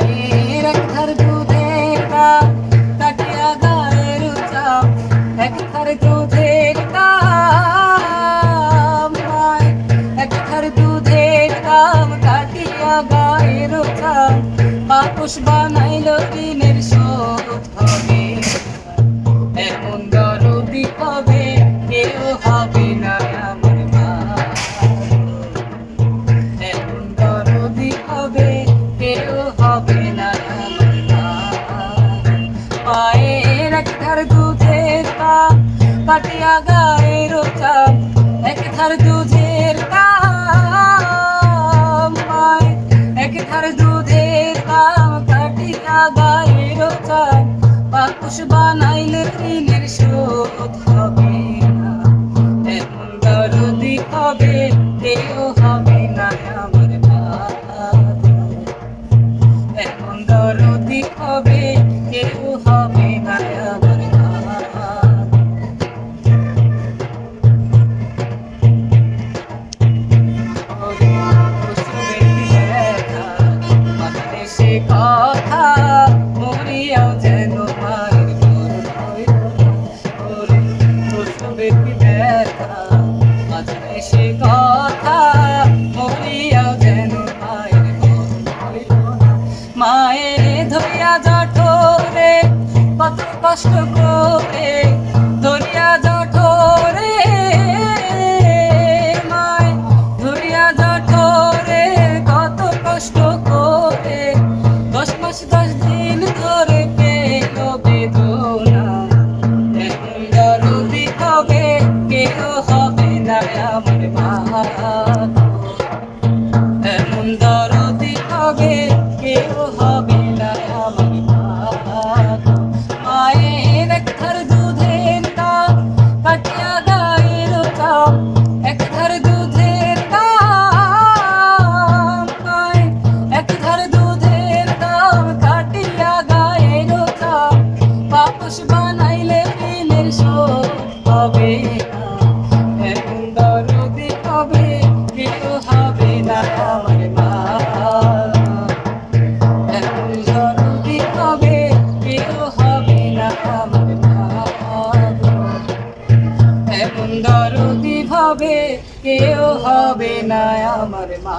মায়ের এক ধার দুধের কাপ কাটিয়া গায়ের চাপ। এক ধার দুধের কাপ এক ধার দুধের কাপ কাটিয়া গায়ের চাপ। পাপুষ বানাইল ঋণের শোধ হবে। এমন কাটিয়া গায়ের চাপ এক ধার দুধের মায়ের এক ধার দুধের কাপ কাটিয়া গায়ের চাপ পাকুশ বানাইলে ঋণের শোধ হবে। মায়ের ধরিয়া জঠরে, কত কষ্ট করে ধরিয়া জঠরে। মায় ধরিয়া জঠরে কত কষ্ট করে, দশ মাস, দশ দিন ধরে পেল বেদনা। দরদি হবে কেউ হবে না আমার মা। দরদি হবে কেউ হবে না আমার মা।